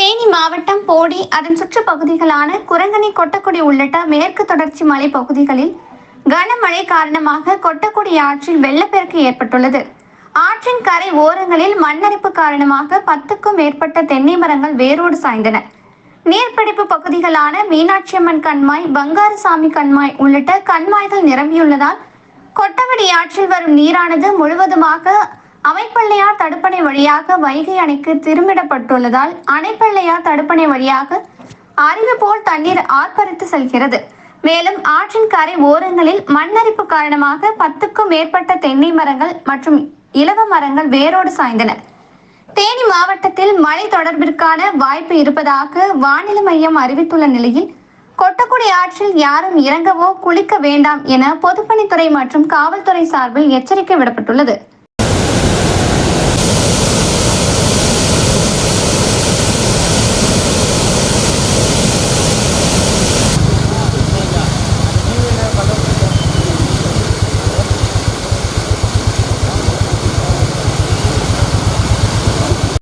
தேனி மாவட்டம் போடி அதன் சுற்றுப்பகுதிகளான குரங்கணி கொட்டக்குடி உள்ளிட்ட மேற்கு தொடர்ச்சி மலை பகுதிகளில் கனமழை காரணமாக கொட்டக்குடி ஆற்றில் வெள்ளப்பெருக்கு ஏற்பட்டுள்ளது. ஆற்றின் கரை ஓரங்களில் மண்ணரிப்பு காரணமாக பத்துக்கும் மேற்பட்ட தென்னை மரங்கள் வேரோடு சாய்ந்தன. நீர்பிடிப்பு பகுதிகளான மீனாட்சியம்மன் கண்மாய் பங்காரசாமி கண்மாய் உள்ளிட்ட கண்மாய்கள் நிரம்பியுள்ளதால் கொட்டவடி ஆற்றில் வரும் நீரானது முழுவதுமாக அமைப்பள்ளையார் தடுப்பணை வழியாக வைகை அணைக்கு திரும்பிடப்பட்டுள்ளதால் அணைப்பள்ளையார் தடுப்பணை வழியாக அருவி போல் தண்ணீர் ஆர்ப்பரித்து செல்கிறது. மேலும் ஆற்றின் கரை ஓரங்களில் மண்ணரிப்பு காரணமாக பத்துக்கும் மேற்பட்ட தென்னை மரங்கள் மற்றும் இலவ மரங்கள் வேரோடு சாய்ந்தன. தேனி மாவட்டத்தில் மழை தொடர்பிற்கான வாய்ப்பு இருப்பதாக வானிலை மையம் அறிவித்துள்ள நிலையில் கொட்டக்குடி ஆற்றில் யாரும் இறங்கவோ குளிக்க வேண்டாம் என பொதுப்பணித்துறை மற்றும் காவல்துறை சார்பில் எச்சரிக்கை விடப்பட்டுள்ளது.